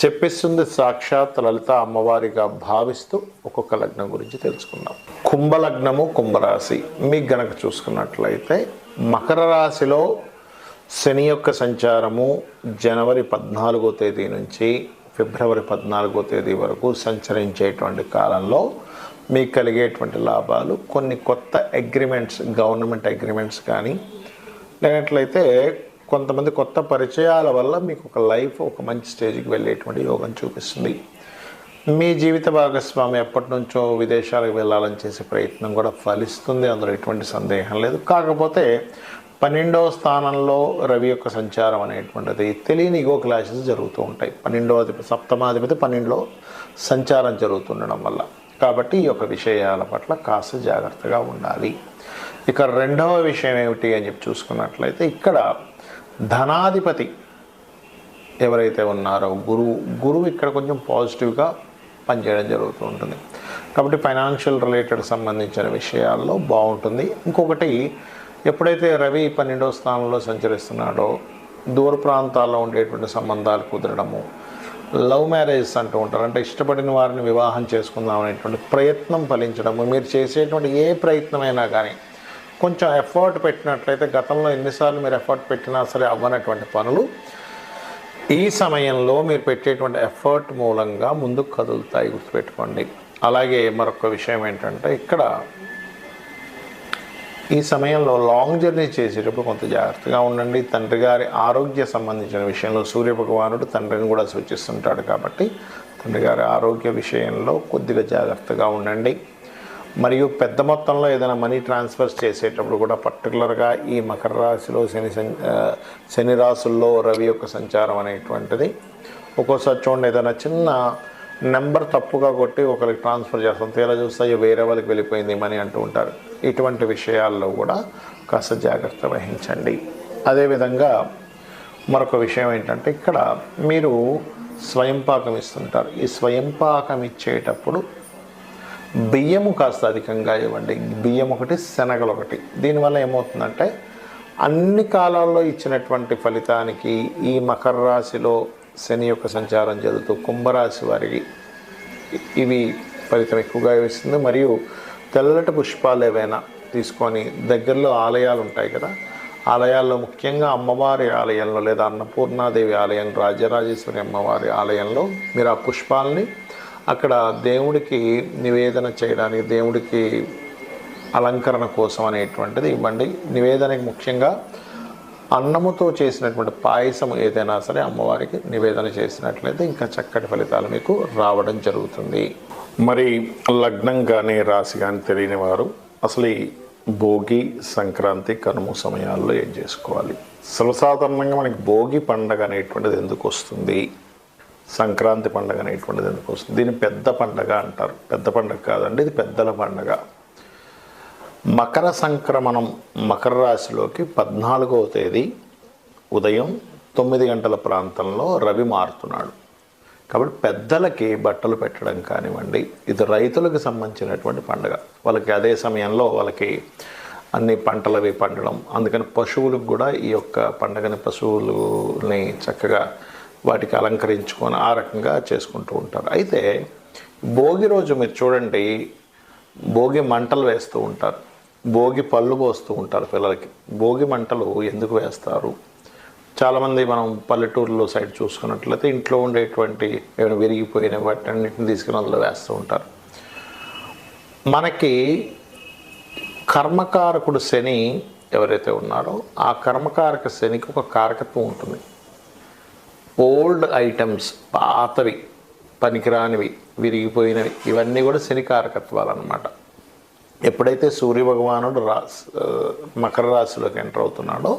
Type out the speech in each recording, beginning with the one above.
చెప్పిస్తుంది సాక్షాత్ లలిత అమ్మవారిగా భావిస్తూ ఒక్కొక్క లగ్నం గురించి తెలుసుకుందాం. కుంభలగ్నము కుంభరాశి. మీకు గనక చూసుకున్నట్లయితే మకర రాశిలో శని యొక్క సంచారము జనవరి పద్నాలుగో తేదీ నుంచి ఫిబ్రవరి పద్నాలుగో తేదీ వరకు సంచరించేటువంటి కాలంలో మీకు కలిగేటువంటి లాభాలు కొన్ని కొత్త అగ్రిమెంట్స్ గవర్నమెంట్ అగ్రిమెంట్స్ కానీ లేనట్లయితే కొంతమంది కొత్త పరిచయాల వల్ల మీకు ఒక లైఫ్ ఒక మంచి స్టేజ్కి వెళ్ళేటువంటి యోగం చూపిస్తుంది. మీ జీవిత భాగస్వామి ఎప్పటి నుంచో విదేశాలకు వెళ్ళాలని చేసే ప్రయత్నం కూడా ఫలిస్తుంది. అందులో ఎటువంటి సందేహం లేదు. కాకపోతే పన్నెండవ స్థానంలో రవి యొక్క సంచారం అనేటువంటిది తెలియని ఇగో క్లాషెస్ జరుగుతూ ఉంటాయి. పన్నెండో అధిపతి సప్తమాధిపతి పన్నెండులో సంచారం జరుగుతుండడం వల్ల. కాబట్టి ఈ యొక్క విషయాల పట్ల కాస్త జాగ్రత్తగా ఉండాలి. ఇక రెండవ విషయం ఏమిటి అని చెప్పి చూసుకున్నట్లయితే ఇక్కడ ధనాధిపతి ఎవరైతే ఉన్నారో గురువు గురువు ఇక్కడ కొంచెం పాజిటివ్గా పనిచేయడం జరుగుతూ ఉంటుంది. కాబట్టి ఫైనాన్షియల్ రిలేటెడ్ సంబంధించిన విషయాల్లో బాగుంటుంది. ఇంకొకటి ఎప్పుడైతే రవి పన్నెండవ స్థానంలో సంచరిస్తున్నాడో దూర ప్రాంతాల్లో ఉండేటువంటి సంబంధాలు కుదరడము లవ్ మ్యారేజ్ అంటూ ఉంటారు. అంటే ఇష్టపడిన వారిని వివాహం చేసుకుందాం అనేటువంటి ప్రయత్నం ఫలించడము మీరు చేసేటువంటి ఏ ప్రయత్నమైనా కానీ కొంచెం ఎఫర్ట్ పెట్టినట్లయితే గతంలో ఎన్నిసార్లు మీరు ఎఫర్ట్ పెట్టినా సరే అవ్వనటువంటి పనులు ఈ సమయంలో మీరు పెట్టేటువంటి ఎఫర్ట్ మూలంగా ముందుకు కదులుతాయి గుర్తుపెట్టుకోండి. అలాగే మరొక విషయం ఏంటంటే ఇక్కడ ఈ సమయంలో లాంగ్ జర్నీ చేసేటప్పుడు కొంత జాగ్రత్తగా ఉండండి. తండ్రి గారి ఆరోగ్య సంబంధించిన విషయంలో సూర్య భగవానుడు తండ్రిని కూడా సూచిస్తుంటాడు కాబట్టి తండ్రి గారి ఆరోగ్య విషయంలో కొద్దిగా జాగ్రత్తగా ఉండండి. మరియు పెద్ద మొత్తంలో ఏదైనా మనీ ట్రాన్స్ఫర్స్ చేసేటప్పుడు కూడా పర్టికులర్గా ఈ మకర రాశిలో శని సం- శని రాశుల్లో రవి యొక్క సంచారం అనేటువంటిది. ఒక్కోసారి చూడండి ఏదైనా చిన్న నెంబర్ తప్పుగా కొట్టి ఒకరికి ట్రాన్స్ఫర్ చేస్తాం. తీరా చూస్తే వేరే వాళ్ళకి వెళ్ళిపోయింది మనీ అంటూ ఉంటారు. ఇటువంటి విషయాల్లో కూడా కాస్త జాగ్రత్త వహించండి. అదేవిధంగా మరొక విషయం ఏంటంటే ఇక్కడ మీరు స్వయంపాకం ఇస్తుంటారు. ఈ స్వయంపాకం ఇచ్చేటప్పుడు బియ్యము కాస్త అధికంగా ఇవ్వండి. బియ్యం ఒకటి శనగలు ఒకటి. దీనివల్ల ఏమవుతుందంటే అన్ని కాలాల్లో ఇచ్చినటువంటి ఫలితానికి ఈ మకర రాశిలో శని యొక్క సంచారం జరుగుతూ కుంభరాశి వారికి ఇవి ఫలితం ఎక్కువగా ఇస్తుంది. మరియు తెల్లటి పుష్పాలు ఏవైనా తీసుకొని దగ్గరలో ఆలయాలు ఉంటాయి కదా ఆలయాల్లో ముఖ్యంగా అమ్మవారి ఆలయంలో లేదా అన్నపూర్ణాదేవి ఆలయం రాజరాజేశ్వరి అమ్మవారి ఆలయంలో మీరు ఆ పుష్పాలని అక్కడ దేవుడికి నివేదన చేయడానికి దేవుడికి అలంకరణ కోసం అనేటువంటిది ఇవ్వండి. నివేదనకి ముఖ్యంగా అన్నముతో చేసినటువంటి పాయసం ఏదైనా సరే అమ్మవారికి నివేదన చేసినట్లయితే ఇంకా చక్కటి ఫలితాలు మీకు రావడం జరుగుతుంది. మరి లగ్నం కానీ రాశి కానీ తెలియని వారు అసలు ఈ భోగి సంక్రాంతి కనుమ సమయాల్లో ఏం చేసుకోవాలి? సర్వసాధారణంగా మనకి భోగి పండగ అనేటువంటిది ఎందుకు వస్తుంది? సంక్రాంతి పండగ అనేటువంటిది ఎందుకు వస్తుంది? దీన్ని పెద్ద పండగ అంటారు. పెద్ద పండగ కాదండి ఇది పెద్దల పండగ. మకర సంక్రమణం మకర రాశిలోకి పద్నాలుగవ తేదీ ఉదయం తొమ్మిది గంటల ప్రాంతంలో రవి మారుతున్నాడు. కాబట్టి పెద్దలకి బట్టలు పెట్టడం కానివ్వండి ఇది రైతులకు సంబంధించినటువంటి పండుగ. వాళ్ళకి అదే సమయంలో వాళ్ళకి అన్ని పంటలు అవి పండడం అందుకని పశువులకు కూడా ఈ యొక్క పండుగని పశువులని చక్కగా వాటికి అలంకరించుకొని ఆ రకంగా చేసుకుంటూ ఉంటారు. అయితే భోగి రోజు మీరు చూడండి భోగి మంటలు వేస్తూ ఉంటారు. భోగి పళ్ళు పోస్తూ ఉంటారు పిల్లలకి. భోగి మంటలు ఎందుకు వేస్తారు? చాలామంది మనం పల్లెటూరులో సైడ్ చూసుకున్నట్లయితే ఇంట్లో ఉండేటువంటి ఏమైనా విరిగిపోయిన వాటి అన్నింటిని తీసుకుని అందులో వేస్తూ ఉంటారు. మనకి కర్మకారకుడు శని ఎవరైతే ఉన్నారో ఆ కర్మకారక శనికి ఒక కారకత్వం ఉంటుంది. ఓల్డ్ ఐటమ్స్ పాతవి పనికిరానివి విరిగిపోయినవి ఇవన్నీ కూడా శని కారకత్వాలు అనమాట ఎప్పుడైతే సూర్య భగవానుడు రా మకర రాశిలోకి ఎంటర్ అవుతున్నాడో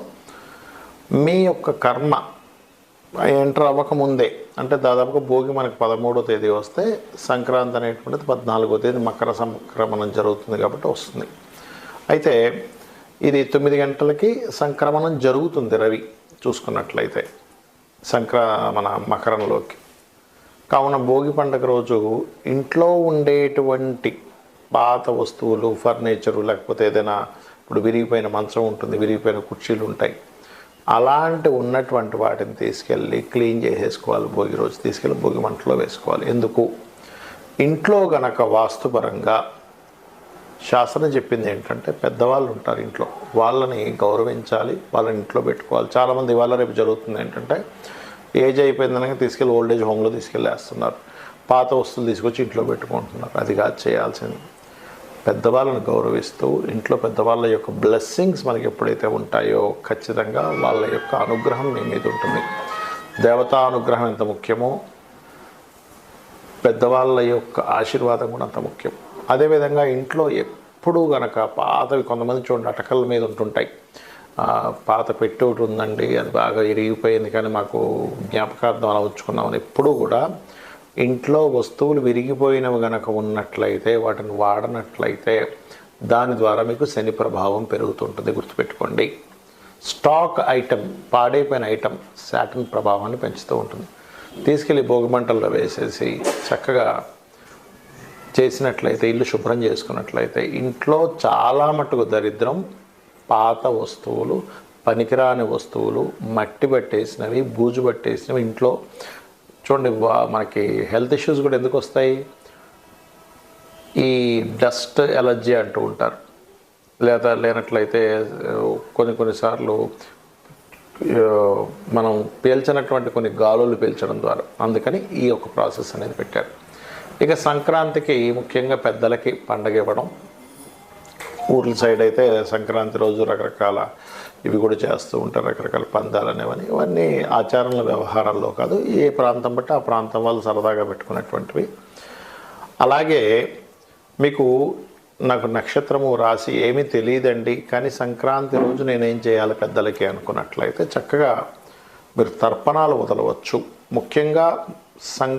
మీ యొక్క కర్మ ఎంటర్ అవ్వకముందే అంటే దాదాపుగా భోగి మనకు పదమూడో తేదీ వస్తే సంక్రాంతి అనేటువంటిది పద్నాలుగో తేదీ మకర సంక్రమణం జరుగుతుంది కాబట్టి వస్తుంది. అయితే ఇది తొమ్మిది గంటలకి సంక్రమణం జరుగుతుంది రవి చూసుకున్నట్లయితే. సంక్రా మన మకరంలోకి. కావున భోగి పండుగ రోజు ఇంట్లో ఉండేటువంటి పాత వస్తువులు ఫర్నిచరు లేకపోతే ఏదైనా ఇప్పుడు విరిగిపోయిన మంచం ఉంటుంది విరిగిపోయిన కుర్చీలు ఉంటాయి. అలాంటి ఉన్నటువంటి వాటిని తీసుకెళ్ళి క్లీన్ చేసేసుకోవాలి భోగి రోజు తీసుకెళ్ళి భోగి మంటలో వేసుకోవాలి. ఎందుకు? ఇంట్లో గనక వాస్తుపరంగా శాస్త్రం చెప్పింది ఏంటంటే పెద్దవాళ్ళు ఉంటారు ఇంట్లో. వాళ్ళని గౌరవించాలి వాళ్ళని ఇంట్లో పెట్టుకోవాలి. చాలామంది ఇవాళ రేపు జరుగుతుంది ఏంటంటే ఏజ్ అయిపోయిందనక తీసుకెళ్ళి ఓల్డ్ ఏజ్ హోమ్లో తీసుకెళ్ళేస్తున్నారు. పాత వస్తువులు తీసుకొచ్చి ఇంట్లో పెట్టుకుంటున్నారు. అది కాదు చేయాల్సింది. పెద్దవాళ్ళని గౌరవిస్తూ ఇంట్లో పెద్దవాళ్ళ యొక్క బ్లెస్సింగ్స్ మనకి ఎప్పుడైతే ఉంటాయో ఖచ్చితంగా వాళ్ళ యొక్క అనుగ్రహం మీ మీద ఉంటుంది. దేవతా అనుగ్రహం ఎంత ముఖ్యమో పెద్దవాళ్ళ యొక్క ఆశీర్వాదం కూడా అంత ముఖ్యం. అదేవిధంగా ఇంట్లో ఎప్పుడూ గనక పాతవి కొంతమంది చూడండి అటకల మీద ఉంటుంటాయి. పాత పెట్టి ఒకటి ఉందండి అది బాగా ఇరిగిపోయింది కానీ మాకు జ్ఞాపకార్థం అలా ఉంచుకున్నామని ఎప్పుడూ కూడా ఇంట్లో వస్తువులు విరిగిపోయినవి గనక ఉన్నట్లయితే వాటిని వాడనట్లయితే దాని ద్వారా మీకు శని ప్రభావం పెరుగుతుంటుంది గుర్తుపెట్టుకోండి. స్టాక్ ఐటెం పాడైపోయిన ఐటెం శాటన్ ప్రభావాన్ని పెంచుతూ ఉంటుంది. తీసుకెళ్ళి భోగిమంటల్లో వేసేసి చక్కగా చేసినట్లయితే ఇల్లు శుభ్రం చేసుకున్నట్లయితే ఇంట్లో చాలా మటుకు దరిద్రం పాత వస్తువులు పనికిరాని వస్తువులు మట్టి పట్టేసినవి బూజు పట్టేసినవి ఇంట్లో. చూడండి మనకి హెల్త్ ఇష్యూస్ కూడా ఎందుకు వస్తాయి? ఈ డస్ట్ ఎలర్జీ అంటూ ఉంటారు. లేదా లేనట్లయితే కొన్ని కొన్నిసార్లు మనం పీల్చినటువంటి కొన్ని గాలులు పీల్చడం ద్వారా. అందుకని ఈ యొక్క ప్రాసెస్ అనేది పెట్టారు. ఇక సంక్రాంతికి ముఖ్యంగా పెద్దలకి పండగ ఇవ్వడం. ఊర్ల సైడ్ అయితే సంక్రాంతి రోజు రకరకాల ఇవి కూడా చేస్తూ ఉంటారు రకరకాల పందాలు అనేవని. ఇవన్నీ ఆచారాల వ్యవహారాల్లో కాదు ఏ ప్రాంతం బట్టి ఆ ప్రాంతం వాళ్ళు సరదాగా పెట్టుకునేటువంటివి. అలాగే మీకు నాకు నక్షత్రము రాసి ఏమీ తెలియదండి కానీ సంక్రాంతి రోజు నేనేం చేయాలి పెద్దలకి అనుకున్నట్లయితే చక్కగా మీరు తర్పణాలు వదలవచ్చు. ముఖ్యంగా సం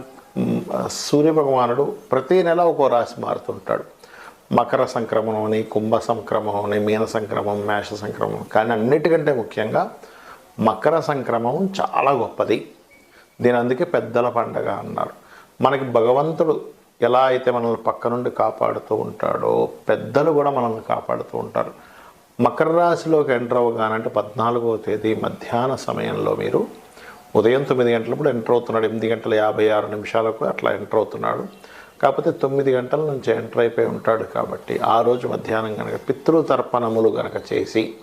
సూర్య భగవానుడు ప్రతి నెల ఒక్కో రాశి మారుతుంటాడు. మకర సంక్రమణం అని కుంభ సంక్రమణం అని మీన సంక్రమం మేష సంక్రమం. కానీ అన్నిటికంటే ముఖ్యంగా మకర సంక్రమం చాలా గొప్పది. దీని అందుకే పెద్దల పండగ అన్నారు. మనకి భగవంతుడు ఎలా అయితే మనల్ని పక్క నుండి కాపాడుతూ ఉంటాడో పెద్దలు కూడా మనల్ని కాపాడుతూ ఉంటారు. మకర రాశిలోకి ఎంటర్ అవ్వగానంటే పద్నాలుగో తేదీ మధ్యాహ్న సమయంలో మీరు ఉదయం తొమ్మిది గంటలప్పుడు ఎంటర్ అవుతున్నాడు ఎనిమిది గంటల యాభై ఆరు నిమిషాలకు అట్లా ఎంటర్ అవుతున్నాడు. కాకపోతే తొమ్మిది గంటల నుంచి ఎంటర్ అయిపోయి ఉంటాడు కాబట్టి ఆ రోజు మధ్యాహ్నం కనుక పితృతర్పణములు కనుక చేసి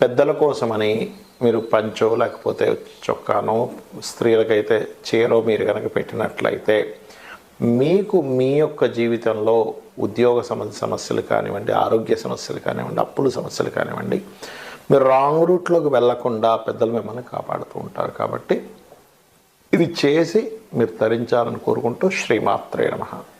పెద్దల కోసమని మీరు పంచో లేకపోతే చొక్కానో స్త్రీలకైతే చీరో మీరు కనుక పెట్టినట్లయితే మీకు మీ యొక్క జీవితంలో ఉద్యోగ సంబంధ సమస్యలు కానివ్వండి ఆరోగ్య సమస్యలు కానివ్వండి అప్పుల సమస్యలు కానివ్వండి మీరు రాంగ్ రూట్లోకి వెళ్ళకుండా పెద్దలు మిమ్మల్ని కాపాడుతూ ఉంటారు కాబట్టి ఇది చేసి మీరు తరించాలని కోరుకుంటూ శ్రీమాత్రే నమ.